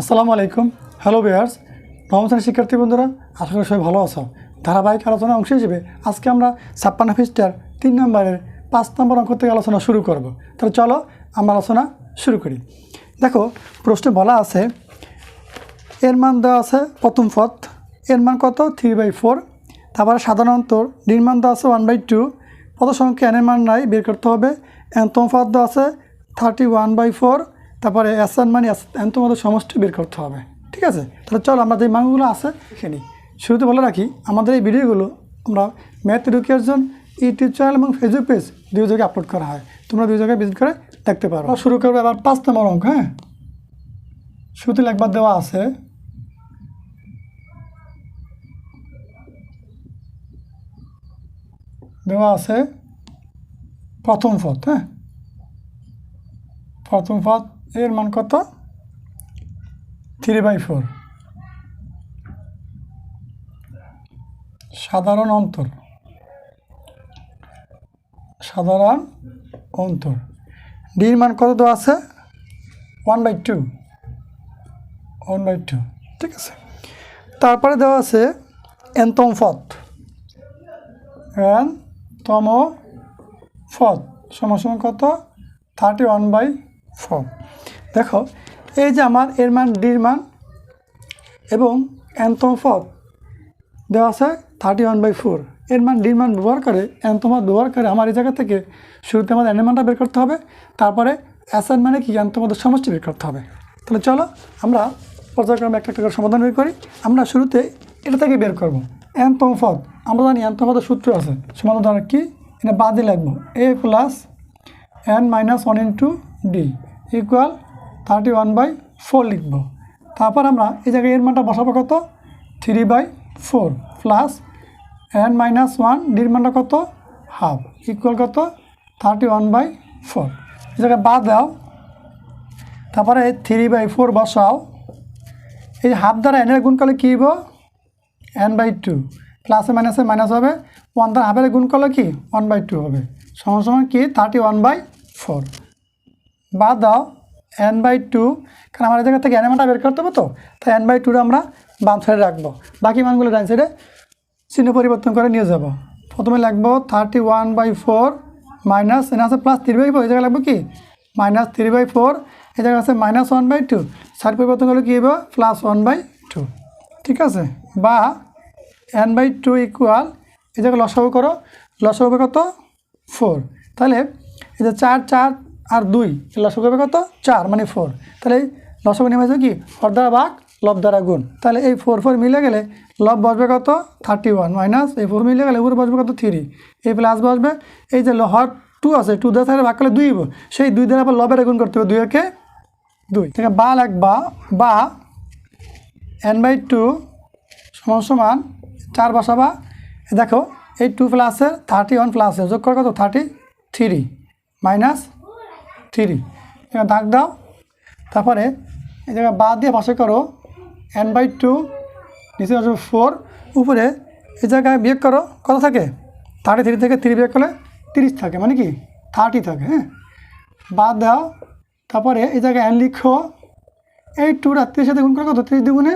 আসসালামু আলাইকুম। হ্যালো বিয়ার্স নবম শ্রেণির শিক্ষার্থী বন্ধুরা, আশা করি সবাই ভালো আছো। ধারাবাহিক আলোচনা অংশ হিসেবে আজকে আমরা ছাপ্পান্ন পৃষ্ঠার তিন নম্বরের পাঁচ নম্বর অঙ্ক থেকে আলোচনা শুরু করব। তাহলে চলো আমরা আলোচনা শুরু করি। দেখো, প্রশ্নে বলা আছে, এর মান দেওয়া আছে প্রথম পথ এর মান কত? থ্রি বাই ফোর তারপরে সাধারণত ডির মান দেওয়া আছে ওয়ান বাই টু পদ সংখ্যা এনের মান নাই, বের করতে হবে। এন্তম পদ দেওয়া আছে থার্টি ওয়ান বাই ফোর তারপরে এন মানে এন্তম পদের সমষ্টি বের করতে হবে, ঠিক আছে? তাহলে চলো আমরা যে মানগুলো আছে, দেখে নিই। শুরুতে বলে রাখি, আমাদের এই ভিডিওগুলো আমরা ম্যাথ এডুকেশন ইউটিউব চ্যানেল এবং ফেসবুক পেজ দুই জায়গায় আপলোড করা হয়। তোমরা দুই জায়গায় ভিজিট করে দেখতে পারো। শুরু করব এবার পাঁচ নম্বর অঙ্ক হ্যাঁ? শুরুতে একবার দেওয়া আছে দেওয়া আছে প্রথম পথ হ্যাঁ? প্রথম পথ এর মান কত? থ্রি বাই ফোর সাধারণ অন্তর। সাধারণ অন্তর। ডির মান কত দেওয়া আছে? One by two one by two ঠিক আছে। তারপরে দেওয়া আছে এনতম পথ। এন তম ফদ সমান সমান কত? থার্টি ওয়ান বাই ফোর দেখো, এই যে আমার এর মান, ডির মান এবং এনতম ফদ দেওয়া আছে থার্টি ওয়ান বাই ফোর এর মান, ডির মান ব্যবহার করে এনতমাত ব্যবহার করে আমার এই জায়গা থেকে শুরুতে আমাদের এনের মানটা বের করতে হবে, তারপরে অ্যাসান মানে কি এনতমাদের সমষ্টি বের করতে হবে। তাহলে চলো, আমরা পর্যায়ক্রমে একটা একটা করে সমাধান বের করি। আমরা শুরুতে এটা থেকে বের করব। এনতম পদ, আমরা জানি পদের সূত্র আছে। সমাধান কি? এটা বাদে লাগবো। A plus N minus one into D equal thirty one by four লিখব। তারপর আমরা এই জায়গায় এর মানটা বসাবো কত? Three by four plus N minus one ডির মানটা কত? হাফ ইকুয়াল কত? থার্টি ওয়ান বাই ফোর এই জায়গায় বাদ দাও। তারপরে থ্রি বাই ফোর বসাও। এই হাফ দ্বারা এনের গুণ করলে কী হইব? এন বাই টু প্লাসে মাইনাসে মাইনাস হবে। ওয়ান দ্বারা হাফের গুণ করলে কি? ওয়ান বাই টু হবে। সমান সমান কি? থার্টি ওয়ান বাই ফোর বাদ দাও। এন বাই টু কারণ আমার জায়গা থেকে মানটা বের করতে হবে তো। তাই এন বাই টুটা আমরা বাম সাইডে রাখব। বাকি মানগুলো ডান সাইডে চিহ্ন পরিবর্তন করে নিয়ে যাব। প্রথমে লিখব thirty one by four minus এনে আছে প্লাস থ্রি বাই ফোর এই জায়গায় লাগবো কি? মাইনাস থ্রি বাই ফোর এই জায়গায় আছে minus one by two side পরিবর্তন করলে কী হবে প্লাস ওয়ান বাই টু ঠিক আছে? বা এন বাই টু ইকুয়াল এই জায়গায় লসাগু করো। লসাগু কত? ফোর তাহলে এই যে চার চার আর দুই লসাগু হবে কত? চার মানে ফোর তাহলে এই লসাগু নেমে যাবে কি? হর দ্বারা ভাগ, লব দ্বারা গুণ। তাহলে এই ফোর ফোর মিলে গেলে লব বসবে কত? থার্টি ওয়ান মাইনাস এই ফোর মিলে গেলে উপরে বসবে কত? থ্রি এই প্লাস বসবে, এই যে হর টু আছে টু দ্বারা সাইডে ভাগ করলে দুই। সেই দুই দ্বারা আবার লবের গুণ করতে হবে, দুই একে দুই। থেকে বা লাগবা, বা এন বাই টু সমান সমান চার বসাবা। দেখো, এই টু প্লাসের থার্টি ওয়ান প্লাসের যোগ করে কত? Thirty three minus three. এখানে দাগ দাও। তারপরে এই জায়গায় বাদ দিয়ে পাশে করো। এন বাই টু নিচে আসবে ফোর উপরে এই জায়গায় বিয়োগ করো। কত থাকে? থার্টি থ্রি থেকে থ্রি বিয়োগ করলে তিরিশ থাকে। মানে কি? থার্টি থাকে হ্যাঁ? বাদ দাও। তারপরে এই জায়গায় এন লিখো। এই টু রাত্রির সাথে গুণ করে কত? ত্রিশ দুগুণে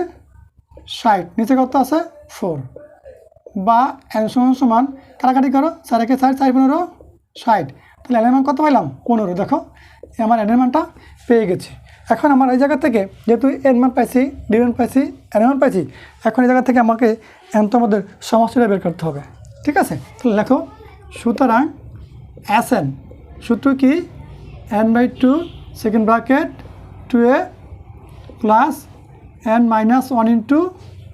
ষাট। নিচে কত আছে? ফোর বা এন সমান সমান কাটাকাটি করো। চার একে চার চার পনেরো, ষাট। তাহলে এনের মান কত পাইলাম? পনেরো, দেখো। আমার এনের মানটা পেয়ে গেছে। এখন আমার এই জায়গা থেকে যেহেতু এন মান পাইছি ডি মান পাইছি এন মান পাইছি, এখন এই জায়গা থেকে আমাকে এনতর মধ্যে সমস্যাটা বের করতে হবে। ঠিক আছে? তাহলে লেখো, সুতরাং এস এন সূত্র কি? N by two second bracket two A plus N minus one into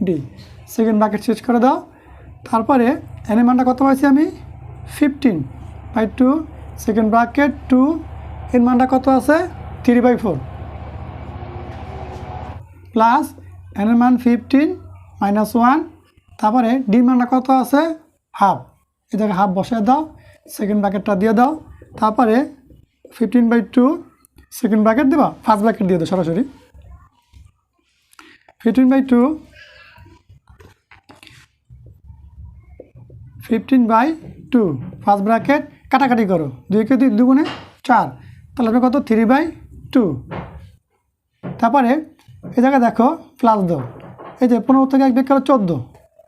D second bracket শেষ করে দাও। তারপরে এনের মানটা কত পাইছি আমি? Fifteen by two second bracket two এর মানটা কত আছে? থ্রি বাই ফোর প্লাস এনের মান ফিফটিন মাইনাস ওয়ান তারপরে ডি মানটা কত আছে? হাফ এটাকে হাফ বসিয়ে দাও সেকেন্ড ব্র্যাকেটটা দিয়ে দাও। তারপরে fifteen by two second bracket দেবা? ফার্স্ট ব্র্যাকেট দিয়ে দাও সরাসরি। Fifteen by two fifteen by two first bracket কাটাকাটি করো। দুই কে দুই দুগুণে চার। তাহলে হবে কত? থ্রি বাই টু তারপরে এই জায়গায় দেখো প্লাস দাও। এই যে পনেরো থেকে এক বেগ করো চোদ্দ।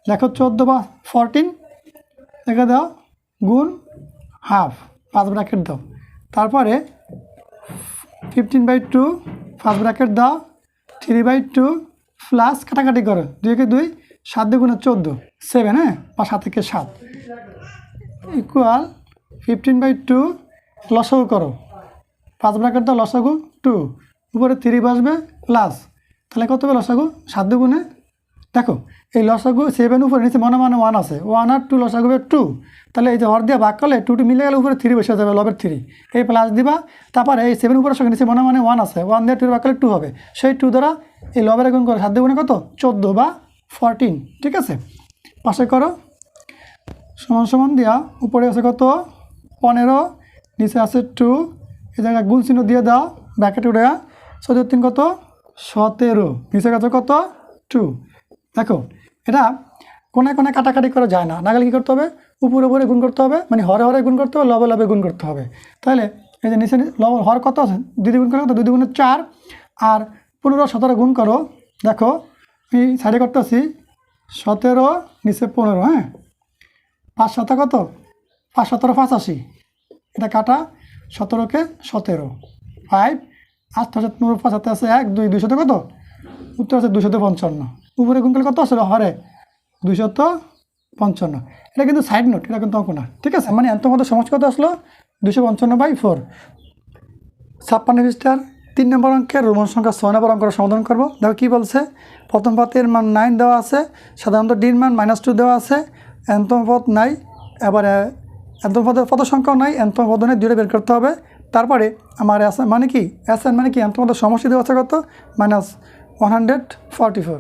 লেখো চোদ্দ বা ফরটিন লেখে দাও, গুণ হাফ পাঁচ ব্র্যাকেট দাও। তারপরে fifteen by two first bracket দাও। থ্রি বাই টু প্লাস কাটাকাটি করো। দুইকে দুই, সাত দুগুণে চোদ্দ। সেভেন হ্যাঁ? বা সাত থেকে সাত। ইকুয়াল ফিফটিন বাই টু লসাগু করো। পাঁচ ব্র্যাকেট দাও লসাগু টু উপরে থ্রি বসবে প্লাস তাহলে কত হবে লসাগু? সাত দুগুণে। দেখো, এই লসাগু সেভেন উপরে নিচে মনে মনে ওয়ান আছে। ওয়ান আর টু লসাগু টু তাহলে এই যে হর দিয়ে ভাগ করলে টু টু মিলে গেলে উপরে থ্রি বসে যাবে লবের থ্রি এই প্লাস দিবা, তারপরে এই সেভেন উপরে সঙ্গে নিচে মনে মনে ওয়ান আছে। ওয়ান দিয়ে টু ভাগ করলে টু হবে। সেই টু দ্বারা এই লবের গুণ করে, সাত দুগুণে কত? চোদ্দ বা ফরটিন ঠিক আছে? পাশে করো। সমান সমান দিয়া, উপরে আছে কত? পনেরো, নিচে আছে টু এই জায়গায় গুণ চিহ্ন দিয়ে দাও ব্র্যাকেট উঠে চোদ্দ তিন কত? সতেরো। নিচে কত কত? টু দেখো, এটা কোনায় কোনায় কাটাকাটি করা যায় না। না নাগালে কী করতে হবে? উপরে উপরে গুণ করতে হবে মানে হরে হরে গুণ করতে হবে, লবে লবে গুণ করতে হবে। তাহলে এই যে নিচে লব হর কত আছে? দুই গুণ করে দুই গুণে চার। আর পনেরো, সতেরো গুণ করো। দেখো আমি সাইডে করতেছি, সতেরো, নিচে পনেরো হ্যাঁ? পাঁচ সাতা কত? পাঁচ সতেরো পঁচাশি। এটা কাটা সতেরোকে সতেরো। ফাইভ আট হাজার পনেরো পাঁচ হাতে আছে এক, দুই দুইশত কত? উত্তর আছে দুশত পঞ্চান্ন। উপরে গুণ করলে কত আসলে? হরে। দুইশত পঞ্চান্ন। এটা কিন্তু সাইড নোট এটা কিন্তু অঙ্ক না। ঠিক আছে? মানে এত মতো সমস্যা কত আসলো? দুশো পঞ্চান্ন বাই ফোর ছাপ্পান্ন পৃষ্ঠার তিন নম্বর অঙ্কের রোমন সংখ্যা ছয় নম্বর অঙ্কের সমাধান করব। দেখো কী বলছে? প্রথম পথের মান নাইন দেওয়া আছে, সাধারণত ডির মান মাইনাস টু দেওয়া আছে এন্তম পথ নাই, এবারে এন্তম পদের পদ সংখ্যাও নাই এন্তম পদ নেই দুটো বের করতে হবে। তারপরে আমার এস মানে কি? এন মানে কি? এন্তম পদের সমষ্টি দেওয়া আছে কত? Minus one hundred forty four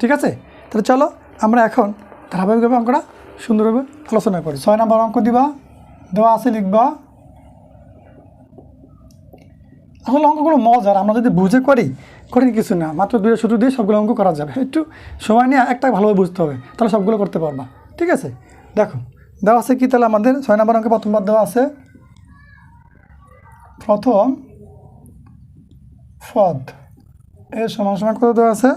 ঠিক আছে? তাহলে চলো, আমরা এখন ধারাবাহিকভাবে অঙ্কটা সুন্দরভাবে আলোচনা করি। ছয় নম্বর অঙ্ক দিবা। দেওয়া আছে লিখবা। আসলে অঙ্কগুলো মজার, আমরা যদি বুঝে করি, কঠিন কিছু না। মাত্র দুটো শুধু দিয়ে সবগুলো অঙ্ক করা যাবে। একটু সময় নিয়ে একটা ভালোভাবে বুঝতে হবে, তাহলে সবগুলো করতে পারবা। ঠিক আছে? দেখো দেওয়া আছে কি তাহলে আমাদের? ছয় নম্বর অঙ্কে প্রথমবার দেওয়া আছে। প্রথম পদ এর সমান সমান কত দেওয়া আছে?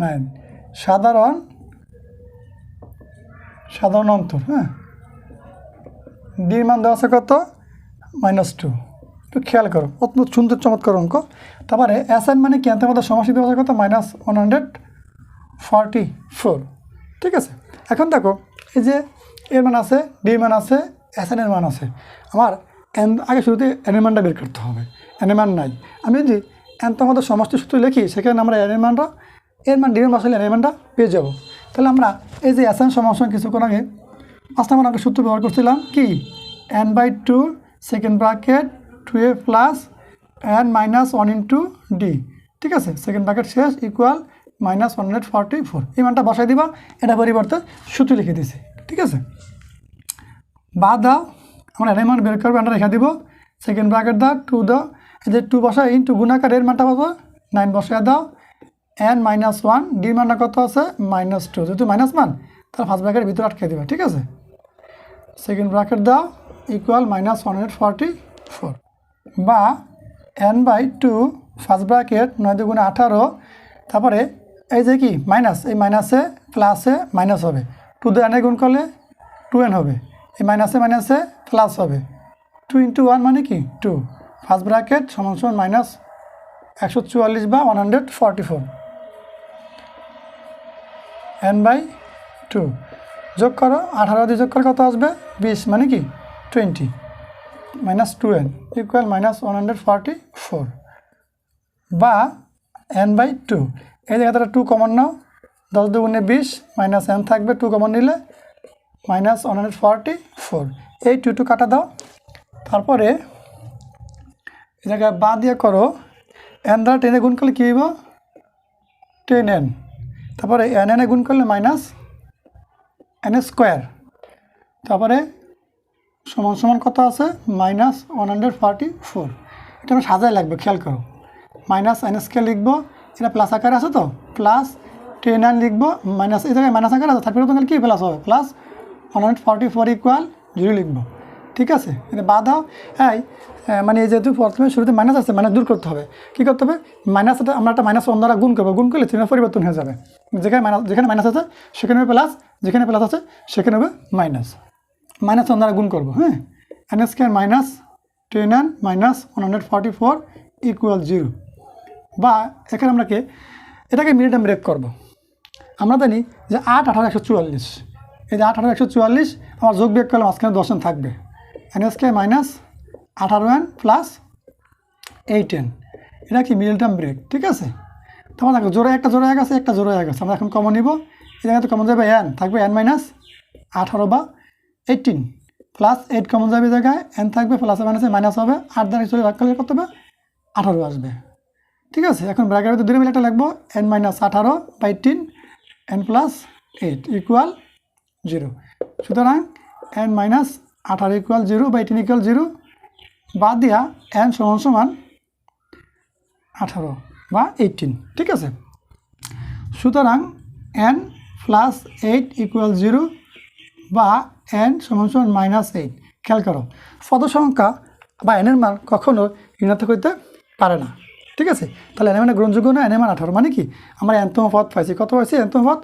নাইন সাধারণ সাধারণ অন্তর হ্যাঁ? ডির মান দেওয়া আছে কত? মাইনাস টু একটু খেয়াল করো, অত্যন্ত সুন্দর চমৎকার অঙ্ক। তারপরে অ্যাসাইন মানে কি? আনতে আমাদের সমস্যা দেওয়া আছে কত? Minus one hundred forty four ঠিক আছে? এখন দেখো, এই যে এর মান আছে ডির মান আছে এস এন এর মান আছে। আমার এন আগে শুরুতে এনের মানটা বের করতে হবে। এনের মান নাই। আমি যদি এন তো আমাদের সমষ্টি সূত্র লিখি, সেখানে আমরা এনের মানটা এর মান ডির মান বসালে এনের মানটা পেয়ে যাব। তাহলে আমরা এই যে অ্যাসাইন সমস্যা কিছুক্ষণ আগে পাঁচ নম্বর আমরা সূত্র ব্যবহার করছিলাম কি? N by two second bracket two A plus N minus one into D ঠিক আছে? সেকেন্ড ব্র্যাকেট শেষ equal minus one hundred forty four এই মানটা বসাই দিবা, এটা পরিবর্তে সূত্র লিখে দিছি। ঠিক আছে? বাদ দাও, আমরা এর মান বের করব, আমরা রেখে দিব। সেকেন্ড ব্র্যাকেট দাও টু দাও। যে টু বসা ইন্টু গুণাকার এর মানটা পাবো। নাইন বসায় দাও। এন মাইনাস ওয়ান ডি মানটা কত আছে? মাইনাস টু যেহেতু মাইনাস মান, তাহলে ফার্স্ট ব্র্যাকেট ভিতরে আটকে দিবা, ঠিক আছে? সেকেন্ড ব্র্যাকেট দাও equal minus one hundred forty four বা N by two first bracket নয় দুগুণে আঠারো। তারপরে এই যে কি? মাইনাস এই মাইনাসে প্লাসে মাইনাস হবে। টু দিয়ে এনে গুণ করলে টু এন হবে। এই মাইনাসে মাইনাসে প্লাস হবে। টু ইন্টু ওয়ান মানে কি? টু ফার্স্ট ব্র্যাকেট সমান সমান মাইনাস একশো চুয়াল্লিশ বা one hundred forty four N by two যোগ করো, আঠারো দিয়ে যোগ করে কত আসবে? বিশ মানে কি? Twenty minus two N equal minus one hundred forty four বা এন বাই টু এই জায়গাটা টু কমন নাও। দশ দুগুণে বিশ মাইনাস এন থাকবে টু কমন নিলে minus one hundred forty four এই টু টু কাটা দাও। তারপরে এই জায়গায় বা দিয়ে করো। এন দ্বারা টেনে গুণ করলে কী হইব? টেন এন তারপরে এন এনে গুণ করলে মাইনাস এন স্কোয়ার তারপরে সমান সমান কত আছে? Minus one hundred forty four এটা আমি সাজায় লাগবে, খেয়াল করো। মাইনাস এন স্কোয়ার লিখব। এটা প্লাস আকারে আছে তো? প্লাস টেন নাইন লিখব মাইনাস এই জায়গায় মাইনাস আকার আছে থার্টি তাহলে কি প্লাস হবে? Plus one hundred forty four equal zero লিখব। ঠিক আছে? এটা বাধা হ্যাঁ মানে এই যেহেতু প্রথমে শুরুতে মাইনাস আছে মাইনাস দূর করতে হবে। কী করতে হবে? মাইনাস আমরা একটা মাইনাস ওয়ান দ্বারা গুণ করব। গুণ করলে চিহ্ন পরিবর্তন হয়ে যাবে। যেখানে মাইনাস যেখানে মাইনাস আছে, সেখানে হবে প্লাস যেখানে প্লাস আছে, সেখানে হবে মাইনাস মাইনাস ওয়ান দ্বারা গুণ করব হ্যাঁ? N square minus ten N minus one hundred forty four equal zero বা এখানে আমরা কি? এটাকে মিনিটে ব্রেক করব। আমরা জানি যে আট আঠারো একশো চুয়াল্লিশ। এই যে আট আঠারো একশো চুয়াল্লিশ আমার যোগ বিয়োগ করলে মাঝখানে দশ থাকবে। এন এস কে মাইনাস আঠারো এন প্লাস এইট এন। এটা কি মিডল টার্ম ব্রেক? ঠিক আছে? তোমার দেখো, জোড়া একটা জোড়া এক আছে একটা জোড়া এক আছে আমরা এখন কমন নিব। এই জায়গাতে কমন যাবে এন থাকবে এন মাইনাস আঠারো বা এইটিন প্লাস এইট কমন যাবে জায়গায় এন থাকবে প্লাস মাইনাসে মাইনাস হবে। আট দ্বারা চলে ভাগ করলে কত হবে? আঠারো আসবে। ঠিক আছে? এখন ব্র্যাকের ভিতরে দুটো মিলে একটা লাগবো এন মাইনাস আঠারো by eighteen N plus eight equal zero সুতরাং এন মাইনাস আঠারো equal zero by eighteen equal zero বাদ দিয়া এন সমান সমান আঠারো বা এইটিন ঠিক আছে? সুতরাং N plus eight equal zero বা এন সমান সমান মাইনাস এইট খেয়াল করো। পদ সংখ্যা বা এনের মান কখনো ঋণাত্মক হইতে পারে না। ঠিক আছে? তাহলে এনে মানে গ্রহণযোগ্য না? এনে আঠারো মানে কি? আমরা পদ পাইছি। কত পাইছি পদ?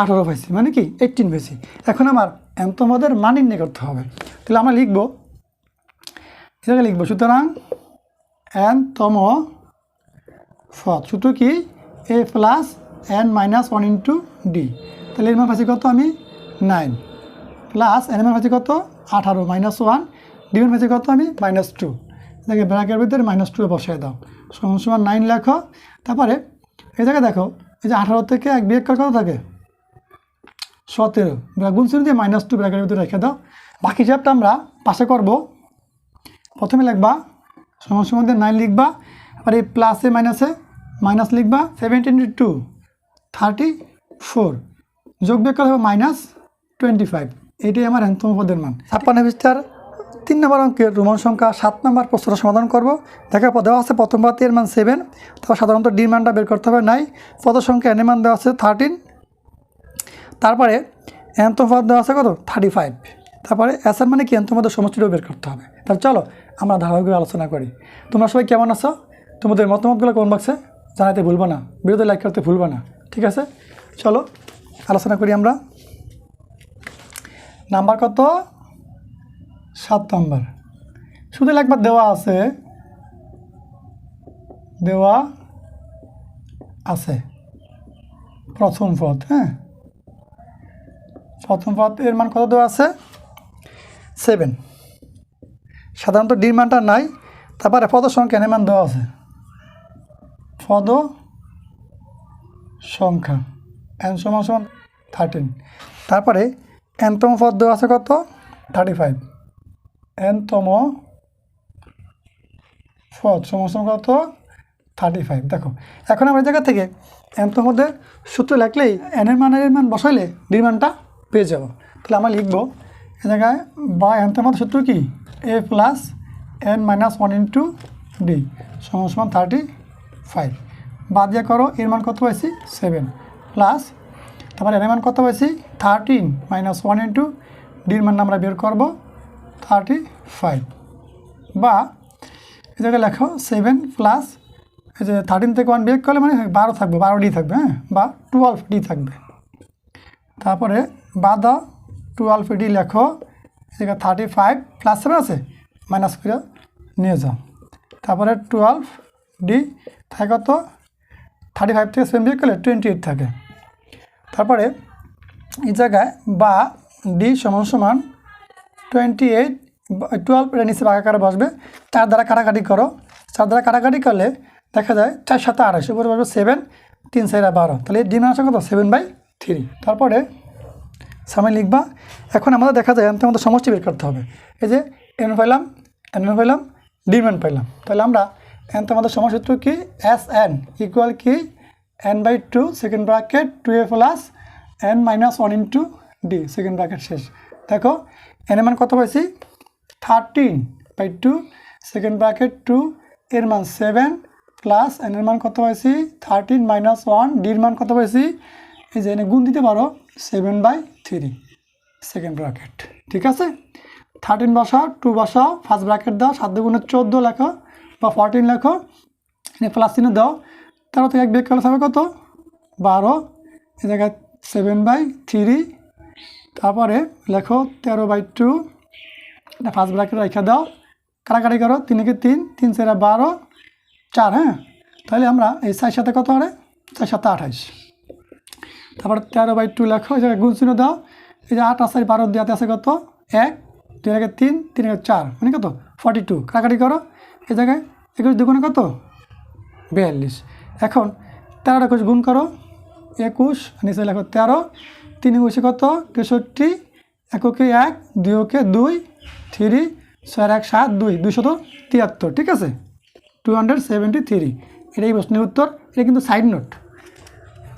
আঠারো পাইছি মানে কি? এইটিন পাইছি। এখন আমার এন্তমদের মান নির্ণয় করতে হবে। তাহলে আমরা লিখব। এটাকে লিখব। সুতরাং এনতম পদ। সূত্র কি? A plus N minus one into D তাহলে এর মান কত আমি? নাইন প্লাস এন মান পাচ্ছি কত? আঠারো মাইনাস ওয়ান ডি মান পাচ্ছি কত আমি? মাইনাস টু দেখে ব্র্যাকের ভিতরে মাইনাস টু বসিয়ে দাও। সমান নাইন লেখো। তারপরে এই জায়গায় দেখো, এই যে আঠারো থেকে এক করে কত থাকে? সতেরো। গুণ শ্রেণি দিয়ে মাইনাস টু ব্র্যাকের ভিতরে রেখে দাও। বাকি হিসাবটা আমরা পাশে করব। প্রথমে লিখবা, সমান সমান দিয়ে নাইন লিখবা, আবার এই প্লাসে মাইনাসে মাইনাস লিখবা সেভেন্টিন টু থার্টি ফোর যোগ বিয়োগ করা হবে মাইনাস টোয়েন্টি ফাইভ এটাই আমার অ্যান্তম পদের মান। ছাপ্পান্ন পৃষ্ঠার তিন নম্বর অঙ্কের রোমান সংখ্যা সাত নম্বর প্রশ্নটা সমাধান করব। দেখার পর দেওয়া আছে, প্রথম পাতে এর মান সেভেন তারপর সাধারণত ডি মানটা বের করতে হবে নাই। পদ সংখ্যা এনের মান দেওয়া আছে থার্টিন তারপরে এন্তমপদ দেওয়া আছে কত? থার্টি ফাইভ তারপরে এসএর মানে কি? এন্তমদের সমষ্টিটাও বের করতে হবে। তাহলে চলো, আমরা ধারাবাহিকভাবে আলোচনা করি। তোমরা সবাই কেমন আছো? তোমাদের মতামতগুলো কোন বাক্সে জানাতে ভুলবা না। ভিডিওতে লাইক করতে ভুলবা না। ঠিক আছে? চলো, আলোচনা করি আমরা। নাম্বার কত? সাত নম্বর। শুধু একবার দেওয়া আছে। দেওয়া আছে। প্রথম পদ হ্যাঁ? প্রথম পদ এর মান কত দেওয়া আছে? সেভেন সাধারণত ডির মানটা নাই, তারপরে পদ সংখ্যা এর মান দেওয়া আছে। পদ সংখ্যা এন সমান সমান থার্টিন তারপরে এনতম পদ দেওয়া আছে কত? থার্টি ফাইভ এনতম পদ সমান কত? থার্টি ফাইভ দেখো, এখন আমরা জায়গা থেকে এনতম পদের সূত্র লিখলেই এনের মানের মান বসাইলে ডির মানটা পেয়ে যাব। তাহলে আমরা লিখব এ জায়গায় বা এনতম সূত্র কি? A plus N minus one into D সমান থার্টি ফাইভ বাদ দিয়ে করো, এর মান কত পাইছি? সেভেন প্লাস তারপরে এর মান কত পাইছি? থার্টিন মাইনাস ওয়ান ইন্টু ডির মান আমরা বের করব। থার্টি ফাইভ বা এই জায়গায় লেখো সেভেন প্লাস এই যে থার্টিন থেকে ওয়ান বিয়োগ করলে মানে বারো থাকবে, বারো ডি থাকবে হ্যাঁ? বা টুয়েলভ ডি থাকবে। তারপরে বাদ দাও, টুয়েলভ ডি লেখো, এই জায়গায় থার্টি ফাইভ প্লাস আছে? মাইনাস করে নিয়ে যাও। তারপরে টুয়েলভ ডি থাকে কত? থার্টি ফাইভ থেকে সেভেন বিয়োগ করলে টোয়েন্টি এইট থাকে। তারপরে এই জায়গায় বা ডি সমান সমান টোয়েন্টি এইট টুয়েলভ এর নিচে বাঁকাকারে বসবে। চার দ্বারা কাটাকাটি করো। চার দ্বারা কাটাকাটি করলে দেখা যায় চার সাথে আড়াইশো, উপরে বসবে সেভেন তিন সাইডা বারো। তাহলে ডিম আসে কত? সেভেন বাই থ্রি তারপরে সামনে লিখবা, এখন আমাদের দেখা যায় এনতে আমাদের সমষ্টি বের করতে হবে। এই যে এন পাইলাম এন এন পাইলাম ডি মান পাইলাম। তাহলে আমরা এনতে আমাদের সমসূত্র কি? এস এন ইকুয়াল কি? N by two second bracket two A plus N minus one into D second bracket শেষ। দেখো এন এর মান কত পাইছি? Thirteen by two second bracket two এর মান সেভেন প্লাস এন এর মান কত পাইছি? থার্টিন মাইনাস ওয়ান ডির মান কত পাইছি? এই যে এনে গুণ দিতে পারো seven by three second bracket ঠিক আছে? থার্টিন বসাও টু বসাও ফার্স্ট ব্র্যাকেট দাও, সাত দুগুণে চোদ্দ লেখো বা ফোরটিন লেখো এখানে প্লাস চিহ্ন দাও তেরো থেকে এক বিয়োগ করলে হবে কত? বারো, এ জায়গায় সেভেন বাই থ্রি তারপরে লেখো তেরো বাই টু এটা ফার্স্ট ব্র্যাকেট রেখে দাও। কাটাকাটি করো তিনকে তিন তিন সেরা বারো, চার হ্যাঁ? তাহলে আমরা এই চার সাথে কত হবে? চার সাথে আঠাইশ। তারপর তেরো বাই টু লেখো, এই জায়গায় গুণ চিহ্ন দাও। এই যে আট আছে বারো দেওয়াতে আছে কত? এক, দুই একে তিন তিন একে চার মানে কত? ফর্টি টু কাটাকাটি করো, এই জায়গায় একুশ দুগুণে কত? বিয়াল্লিশ। এখন তেরোটা একুশ গুণ করো, একুশ, নিচে লেখো তেরো তিন একুশে কত? তেষট্টি এককে এক দুই ওকে দুই, থ্রি ছয় এক, সাত, দুই দুশত তিয়াত্তর, ঠিক আছে? Two hundred seventy three. এটাই প্রশ্নের উত্তর, এটা কিন্তু সাইড নোট।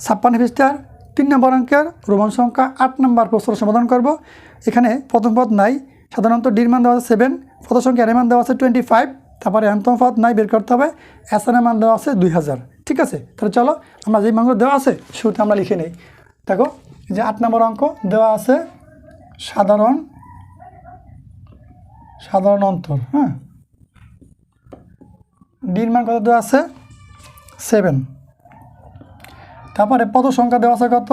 ছাপ্পান্ন পৃষ্ঠার তিন নম্বর অঙ্কের রোমান সংখ্যা আট নম্বর প্রশ্ন সমাধান করব। এখানে প্রথম পদ নাই, সাধারণত ডির মান দেওয়া আছে সেভেন প্রথম সংখ্যা এর মান দেওয়া আছে টোয়েন্টি ফাইভ তারপরে অন্তম পদ নাই, বের করতে হবে এর মান দেওয়া আছে দুই হাজার, ঠিক আছে? তাহলে চলো, আমরা যেই মানগুলো দেওয়া আছে, শুরুতে আমরা লিখে নেই। দেখো যে আট নম্বর অঙ্ক দেওয়া আছে সাধারণ সাধারণ অন্তর হ্যাঁ? ডির মান কত দেওয়া আছে? সেভেন। তারপরে পদ সংখ্যা দেওয়া আছে কত?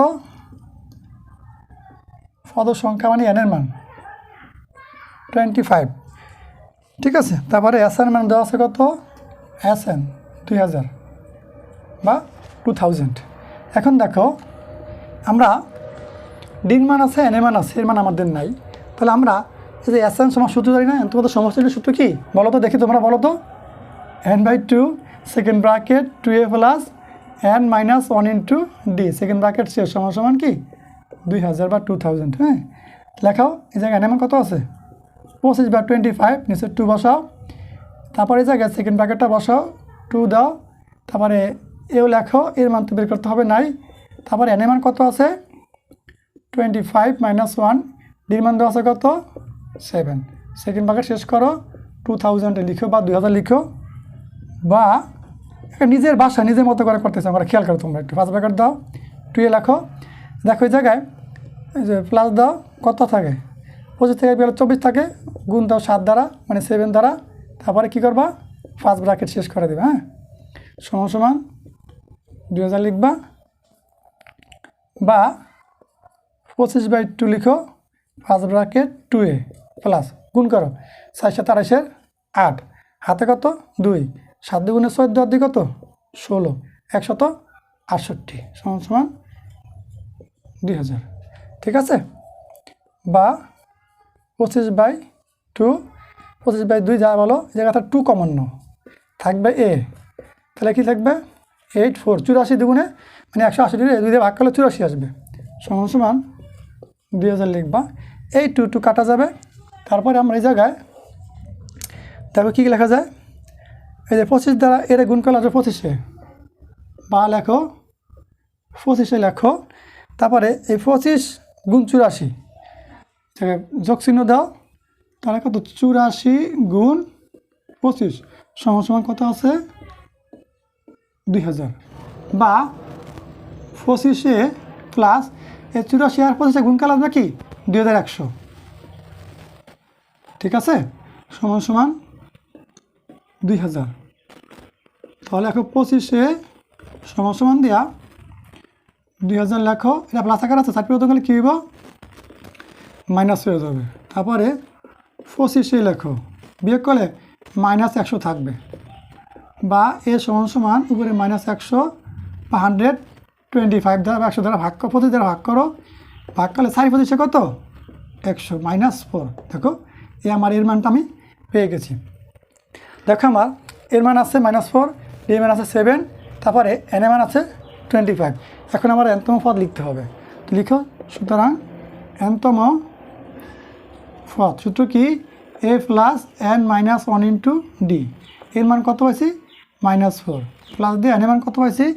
পদ সংখ্যা মানে এনের মান। টোয়েন্টি ফাইভ ঠিক আছে? তারপরে এস এর মান দেওয়া আছে কত? এস এন দুই হাজার বা টু থাউজেন্ড এখন দেখো, আমরা ডিন মান আছে এন মান আছে এর মান আমাদের নাই। তাহলে আমরা এই যে এন সমাজ সূত্র জানি না তোমাদের সমস্যাটির সূত্র কি? বলো তো, দেখি তোমরা, বলো তো। N by two second bracket two A plus N minus one into D second bracket শেষ সমান সমান কি? দুই হাজার বা টু থাউজেন্ড হ্যাঁ? লেখাও, এই জায়গায় এন কত আছে? পঁচিশ বা টোয়েন্টি ফাইভ নিচে টু বসাও। তারপরে এই জায়গায় সেকেন্ড ব্রাকেটটা বসাও টু দাও। তারপরে এও লেখো, এর মান তো বের করতে হবে নাই। তারপরে এন কত আছে? টোয়েন্টি ফাইভ মাইনাস ওয়ান ডির মান দেওয়া আছে কত? সেভেন সেকেন্ড ব্রাকেট শেষ করো টু থাউজেন্ডে লিখো বা দুই হাজার লিখো। বা নিজের বাসা নিজের মতো করে করতেছে আমরা খেয়াল করো তোমরা একটু। ফার্স্ট ব্র্যাকেট দাও টুয়ে লেখো। দেখো এই জায়গায় যে প্লাস দাও, কত থাকে? পঁচিশ থেকে বেরো চব্বিশ থাকে, গুণ দাও সাত দ্বারা মানে সেভেন দ্বারা। তারপরে কী করবা? ফার্স্ট ব্র্যাকেট শেষ করে দেবে হ্যাঁ? সমান সমান দুই হাজার লিখবা। বা পঁচিশ বাই টু লিখো first bracket two A plus গুণ করো সাত আড়াইশের আট। হাতে কত? দুই। সাত দুগুণে চোদ্দ দুই কত? ষোলো। একশত আটষট্টি, সমান সমান দুই হাজার। ঠিক আছে? বা পঁচিশ বাই টু পঁচিশ বাই দুই যা বলো জায়গাটা টু কমন নাও থাকবে এ তাহলে কি থাকবে? এইট ফোর চুরাশি দুগুণে মানে একশো আশি দুই দিয়ে ভাগ করলে চুরাশি আসবে। সমান সমান দুই হাজার লিখবা। এই টু টু কাটা যাবে। তারপরে আমরা এই জায়গায় দেখো কী লেখা যায়? এই যে পঁচিশ দ্বারা এর গুণ করলে আছে পঁচিশে। বা লেখো, পঁচিশে লেখো। তারপরে এই পঁচিশ গুণ চুরাশি। যোগ চিহ্ন দাও। তাহলে কত? চুরাশি গুণ পঁচিশ সমান সমান কত আছে? দুই হাজার। বা পঁচিশে প্লাস এই চুরাশি আর পঁচিশে গুণ কাল আসবে কি? দুই হাজার একশো। ঠিক আছে? সমান সমান দুই হাজার। তাহলে এখন পঁচিশে সমান সমান দিয়া দুই হাজার লেখো। এটা প্লাস আকার আছে, ষাট পর্যন্ত গেলে কী হইব? মাইনাস হয়ে যাবে। তারপরে পঁচিশে লেখো। বিয়োগ করলে মাইনাস একশো থাকবে। বা এ সমান সমান উপরে মাইনাস একশো, বা হান্ড্রেড টোয়েন্টি ফাইভ দ্বারা বা একশো দ্বারা ভাগ করো পঁচিশ দ্বারা ভাগ করো, ভাগ করলে সাড়ে পঁচিশে কত? একশো মাইনাস ফোর দেখো এই আমার এর মানটা আমি পেয়ে গেছি। দেখো আমার, এর মান আছে মাইনাস ফোর ডি মান আছে সেভেন তারপরে এন এ মান আছে টোয়েন্টি ফাইভ এখন আমার এনতম পদ লিখতে হবে। তো লিখো, সুতরাং এনতম পদ। সূত্র কি? A plus N minus one into D এর মান কত পাইছি? মাইনাস ফোর প্লাস দিয়ে এন এর মান কত পাইছি?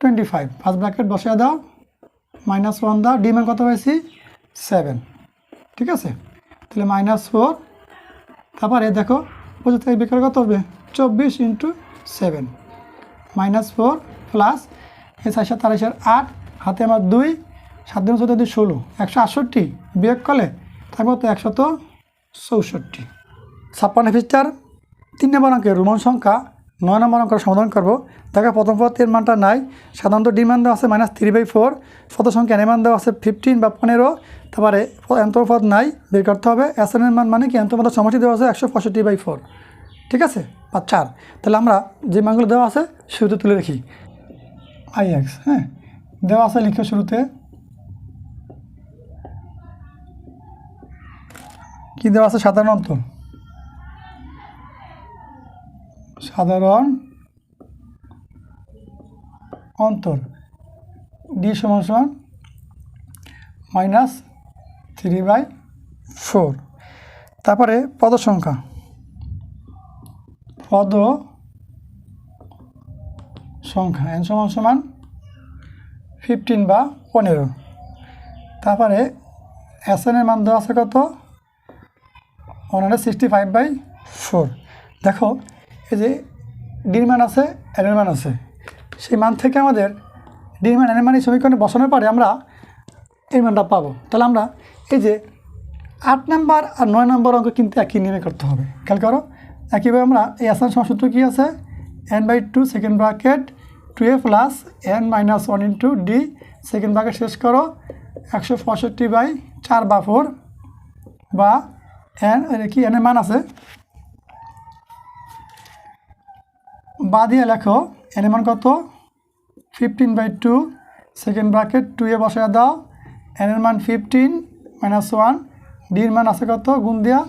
টোয়েন্টি ফাইভ ফার্স্ট ব্র্যাকেট বসিয়ে দাও। মাইনাস ওয়ান দাও। ডি কত পাইছি? সেভেন ঠিক আছে? তাহলে মাইনাস ফোর তারপরে দেখো পঁচিশ থেকে বিকার কত হবে? চব্বিশ into seven minus four plus এই চার সাত আড়াইশের আট, হাতে আমার দুই, সাত দিন চোদ্দ ষোলো। একশো আটষট্টি বিয়োগ করলে থাকব তো একশত চৌষট্টি। ছাপ্পান্ন পৃষ্ঠার তিন নম্বর অঙ্কের রোমন সংখ্যা নয় নম্বর অঙ্কের সমাধান করব। দেখো, প্রথম পদ এর মানটা নাই। সাধারণত ডি মান দেওয়া আছে মাইনাস থ্রি বাই ফোর পদ সংখ্যা এন মান দেওয়া আছে ফিফটিন বা পনেরো। তারপরে এন্তপদ নাই, বের করতে হবে। এস এন এর মান মানে কি? এন্তপদের সমষ্টি দেওয়া আছে একশো পঁয়ষট্টি বাই ফোর ঠিক আছে? বা চার। তাহলে আমরা যে মানগুলো দেওয়া আছে শুরুতে তুলে রাখি। আই এক্স হ্যাঁ? দেওয়া আছে লিখে শুরুতে। কি দেওয়া আছে? সাধারণ অন্তর সাধারণ অন্তর ডি সমান মাইনাস থ্রি বাই ফোর তারপরে পদ সংখ্যা। পদ সংখ্যা এন সমান সমান ফিফটিন বা পনেরো। তারপরে এস এর মান দেওয়া আছে কত? One hundred sixty five by four দেখো এই যে ডির মান আছে এনের মান আছে। সেই মান থেকে আমাদের ডির মান এনের মান এই সমীকরণে বসানোর পরে আমরা এই মানটা পাবো। তাহলে আমরা এই যে আট নাম্বার আর নয় নম্বর অঙ্ক কিন্তু একই নিয়মে করতে হবে। খেয়াল করো, একইভাবে আমরা এই আসান সূত্র কী আছে? N by two second bracket two A plus N minus one into D second bracket শেষ করো, একশো পঁয়ষট্টি বাই চার বা ফোর বা এন কি? এনের মান আছে বা দিয়ে লেখো এনের মান কত? Fifteen by two second bracket two A বসায় দাও এনের মান ফিফটিন মাইনাস ওয়ান ডির মান আছে কত? গুণ দিয়া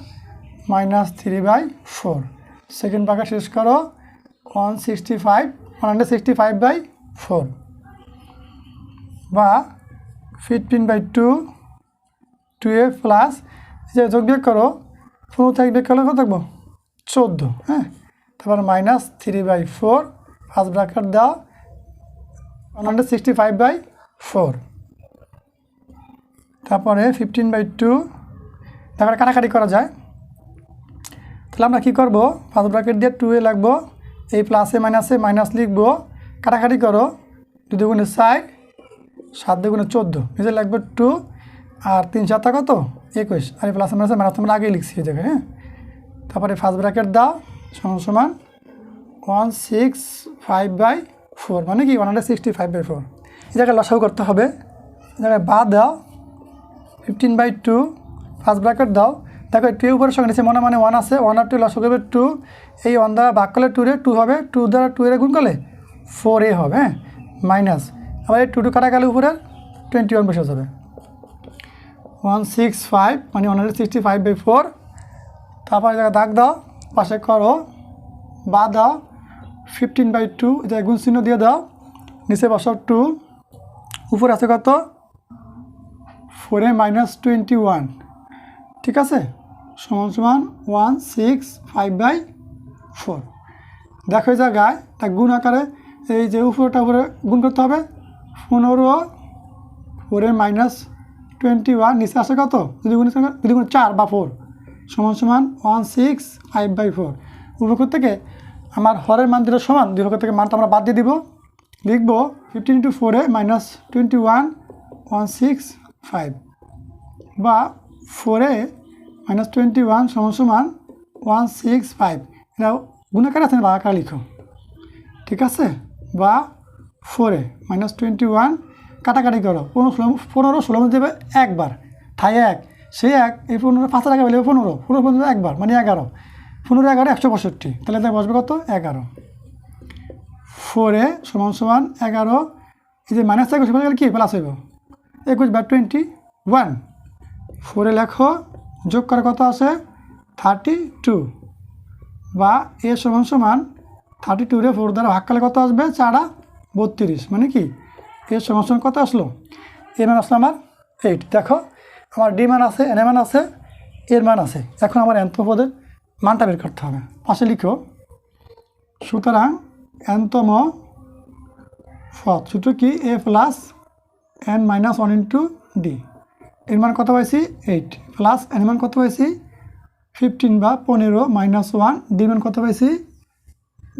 minus three by four second bracket শেষ করো one sixty five one hundred sixty five by four বা fifteen by two two A plus যে যোগ বিয়োগ করো, পনেরো থেকে বিয়োগ করলে কত থাকব? চোদ্দ হ্যাঁ? তারপর minus three by four first bracket দাও one hundred sixty five by four তারপরে ফিফটিন বাই টু তারপরে কাটাকাটি করা যায়। তাহলে আমরা কী করব? ফার্স্ট ব্র্যাকেট দিয়ে টু এ লাগবো, এই প্লাসে মাইনাসে মাইনাস লিখব। কাটাকাটি করো দু দুগুণে ষাট, সাত দুগুণে চোদ্দ, নিচে লাগবে টু আর তিন সাতটা কত? একুশ। আর এই প্লাস মাইনাসে মাইনাস আমরা আগেই লিখছি এই জায়গায় হ্যাঁ? তারপরে ফার্স্ট ব্র্যাকেট দাও সমান সমান one six five by four মানে কি one hundred sixty five by four এই জায়গায় লসাও করতে হবে। জায়গায় বাদ দাও fifteen by two first bracket দাও। দেখো টু উপরে সঙ্গে নিচে মনে মানে ওয়ান আছে ওয়ান আর টু লসক হবে টু এই ওয়ান দ্বারা ভাগ করলে টু রে টু হবে টু দ্বারা টু এর গুণ করলে ফোর এ হবে হ্যাঁ? মাইনাস আবার এই টু টু কাটা গেলে উপরে টোয়েন্টি ওয়ান বসে যাবে। ওয়ান সিক্স ফাইভ মানে one hundred sixty five by four তারপর দাগ দাও। পাশে করো, বা দাও ফিফটিন বাই টু এটা গুণ চিহ্ন দিয়ে দাও, নিচে বসাও টু উপরে আছে কত? ফোরে মাইনাস টোয়েন্টি ওয়ান ঠিক আছে? সমান সমান one six five by four দেখো জায়গায়, তা গুণ আকারে এই যে উপরটা উপরে গুণ করতে হবে, পনেরো ফোরে মাইনাস টোয়েন্টি ওয়ান নিচে আসে কত? যদি গুণ যদি গুণ চার বা ফোর সমান সমান one six five by four উপকর থেকে আমার হরের মান দিলে সমান, দুই থেকে মানটা আমরা বাদ দিয়ে দিব। লিখব ফিফটিন ইন্টু ফোরে minus twenty one one six five বা ফোরে মাইনাস টোয়েন্টি ওয়ান সমান সমান ওয়ান সিক্স ফাইভ এটা গুণাকার আছে বা আকার লিখো। ঠিক আছে? বা ফোরে মাইনাস টোয়েন্টি ওয়ান কাটাকাটি করো। পনেরো ষোলো পনেরো ষোলো মধ্যে দেবে একবার। ঠাই এক। সেই এক, এই পনেরো, পাঁচ টাকা বেলে পনেরো পনেরো পনেরো একবার মানে এগারো। পনেরো, এগারো, একশো পঁয়ষট্টি। তাহলে তাই বসবে কত? এগারো। ফোরে সমান সমান এগারো। এই যে মাইনাস একুশ গেলে কি? প্লাস হইব। একুশ বা টোয়েন্টি ওয়ান ফোরে লেখো, যোগ করে কত আছে? থার্টি টু বা এ সমান সমান থার্টি টু রে ফোর দ্বারা ভাগ করলে কত আসবে? চারা বত্রিশ। মানে কি? এর সমান সমান কত আসলো? এর মান আসলো আমার এইট দেখো আমার ডি মান আছে, এন আছে, এর মান আছে। এখন আমার এনতম মানটা বের করতে হবে। পাশে লিখো, সুতরাং এনতম পদ, সূত্র কি? A plus n minus one into d এর মান কত পাইছি? এইট প্লাস এন মান কত পাইছি? ফিফটিন বা পনেরো মাইনাস ওয়ান ডি মান কত পাইছি?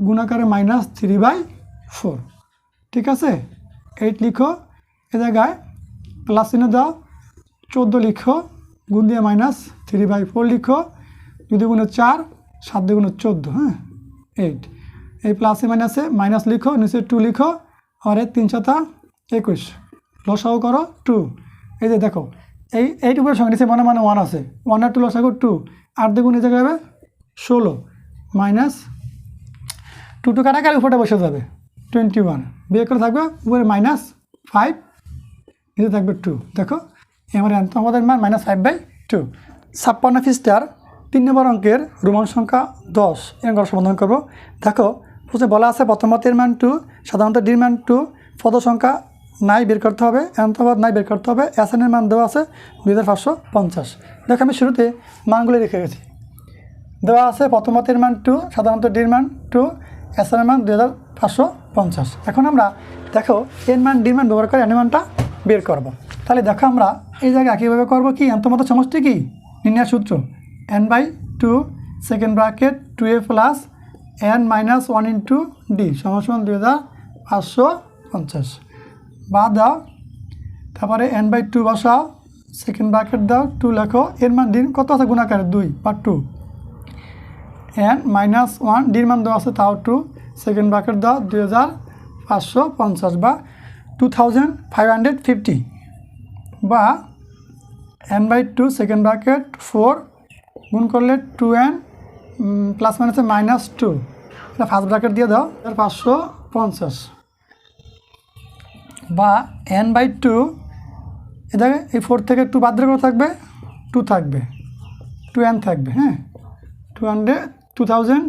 গুণাকারে মাইনাস থ্রি বাই ফোর ঠিক আছে? এইট লিখো, এ জায়গায় প্লাস চিহ্ন দাও। চোদ্দ লিখো, গুণ দিয়ে মাইনাস থ্রি বাই ফোর লিখো যদি গুণে চার, সাত দুগুণে চোদ্দ হ্যাঁ? এইট। এই প্লাসে মাইনাসে মাইনাস লিখো, নিচে টু লিখো আর তিন সাতা একুশ। লসাও করো টু। এই যে দেখো, এই এইটুকুর সঙ্গে নিচে মনে মানে ওয়ান আছে। ওয়ান আর টু লসাগো টু। আট দুগুণ জায়গায় হবে ষোলো। মাইনাস টু টু কাটাকারি উপরটা বসে যাবে। টোয়েন্টি ওয়ান বিয়ে করে থাকবে উপরে মাইনাস ফাইভ নিচে থাকবে টু দেখো তো আমাদের মান মাইনাস ফাইভ বাই টু ছাপ্পান্ন ফিস্টার তিন নম্বর অঙ্কের রোমান সংখ্যা দশ, এর গল্প সমাধান করব। দেখো বুঝতে বলা আছে প্রথমতের মান টু সাধারণত ডির মান টু পদ সংখ্যা নাই বের করতে হবে এন্তবাদ নাই বের করতে হবে এসএনের মান দেওয়া আছে দুই হাজার পাঁচশো পঞ্চাশ। দেখো, আমি শুরুতে মানগুলি রেখে গেছি। দেওয়া আছে প্রথমতের মান টু সাধারণত ডির মান টু এসএনের মান দুই হাজার পাঁচশো পঞ্চাশ। এখন আমরা দেখো, এর মান ডির মান ব্যবহার করে এনের মানটা বের করব। তাহলে দেখো আমরা এই জায়গায় কীভাবে করব কি? এন্তমত সমষ্টি কি? নির্ণয় সূত্র। N by two second bracket two a plus n minus one into d সমান দুই হাজার পাঁচশো পঞ্চাশ। বা দাও। তারপরে এন বাই টু বসাও। সেকেন্ড ব্রাকেট দাও টু লেখো। এর মান দিন কত আছে? গুণাকারে দুই, বা টু এন মাইনাস ওয়ান ডির মান দেওয়া আছে তাও টু সেকেন্ড ব্রাকেট দাও, দুই হাজার পাঁচশো পঞ্চাশ, বা two thousand five hundred fifty বা n by two second bracket four গুণ করলে টু এন প্লাস মাইনাসে মাইনাস টু এটা ফার্স্ট ব্রাকেট দিয়ে দাও আর পাঁচশো পঞ্চাশ। বা এন বাই টু এটাকে এই ফোর থেকে টু বাদ করে থাকবে? টু থাকবে। টু এন থাকবে হ্যাঁ? Two hundred two thousand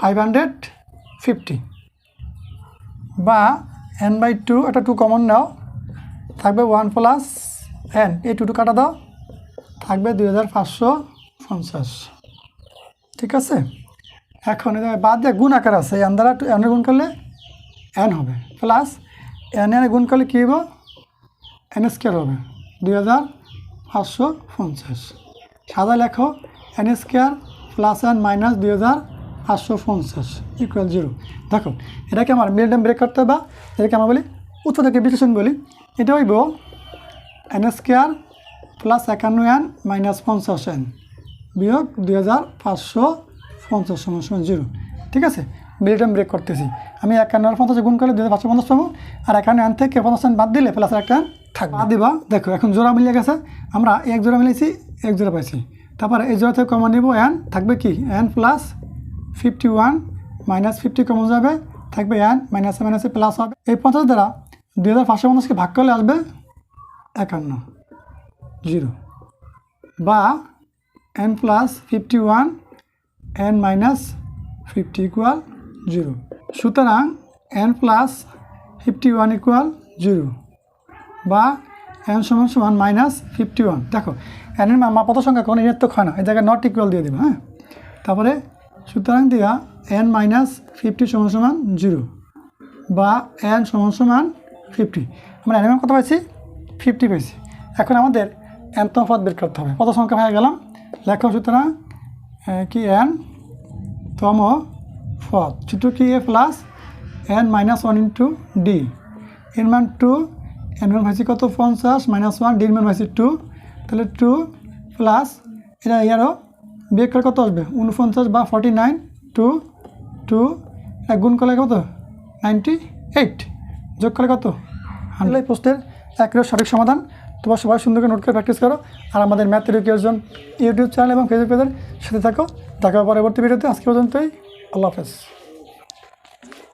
five hundred fifty বা এন বাই টু একটা টু কমন নাও, থাকবে ওয়ান প্লাস এন এই টু টু কাটা দাও। থাকবে দুই হাজার পাঁচশো পঞ্চাশ। ঠিক আছে? এখন বাদ দিয়ে গুণ আকার আছে, এন দ্বারা এনের গুণ করলে এন হবে। প্লাস এন এনে গুণ করলে কী হবে এন স্কোয়ার হবে, দুই হাজার পাঁচশো পঞ্চাশ। সাদা লেখো, n square plus n minus দুই হাজার পাঁচশো পঞ্চাশ ইকুয়াল জিরো দেখো, এটাকে আমার মিডিয়াম ব্রেক করতে হবে বা এটাকে আমরা বলি উচ্চ থেকে বিশ্লেষণ বলি। এটা হইব এন স্কোয়ার প্লাস একান্ন এন মাইনাস পঞ্চাশ এন বিয়োগ দুই হাজার পাঁচশো পঞ্চাশ সমান জিরো। ঠিক আছে? মিডিয়াম ব্রেক করতেছি। আমি একান্ন আর পঞ্চাশে গুণ করলে দুই হাজার পাঁচশো পঞ্চাশ পাবো আর একান্ন এন থেকে পঞ্চাশ এন বাদ দিলে প্লাস একটা থাকবে। বাদ দিবা। দেখো এখন জোড়া মিলে গেছে। আমরা এক জোড়া মিলেছি এক জোড়া পাইছি। তারপরে এই জোড়া থেকে কমন নেব এন। থাকবে কি? N plus fifty one minus fifty common যাবে। থাকবে এন মাইনাসে মাইনাসে প্লাস হবে। এই পঞ্চাশ দ্বারা দুই হাজার পাঁচশো পঞ্চাশকে ভাগ করলে আসবে একান্ন, জিরো। বা n plus fifty one n minus fifty equal zero সুতরাং n plus fifty one equal zero বা এন সমান সমান মাইনাস ফিফটি ওয়ান দেখো এনের মাপাত সংখ্যা কোনো ইনেত্তক হয় না, এই জায়গায় নট ইকুয়াল দিয়ে দেবো হ্যাঁ? তারপরে সুতরাং দিয়া এন মাইনাস ফিফটি সমান সমান জিরো বা এন সমান সমান ফিফটি আমরা এন কত পাইছি? ফিফটি পেয়েছি। এখন আমাদের এনতম পদ বের করতে হবে। কত সংখ্যা হয়ে গেলাম? লেখো সুতরাং কি এন তম পদ? ছোটো কি a plus n minus one into d এর মান টু এন মান হয়েছে কত? পঞ্চাশ মাইনাস ওয়ান ডির মান হয়েছে টু তাহলে টু প্লাস এটা ইয়ারও বিয়োগ করে কত আসবে? উনপঞ্চাশ বা ফর্টি নাইন টু টু গুণ করলে কত? নাইনটি এইট যোগ করলে কত? হান্ড্রেড পোস্টের একের সঠিক সমাধান। তোমরা সবাই সুন্দর করে নোট করে প্র্যাকটিস করো। আর আমাদের ম্যাথ এডুকেশন ইউটিউব চ্যানেল এবং ফেসবুক পেজের সাথে থাকো। দেখা পরবর্তী ভিডিওতে আজকে পর্যন্তই। আল্লাহ হাফেজ।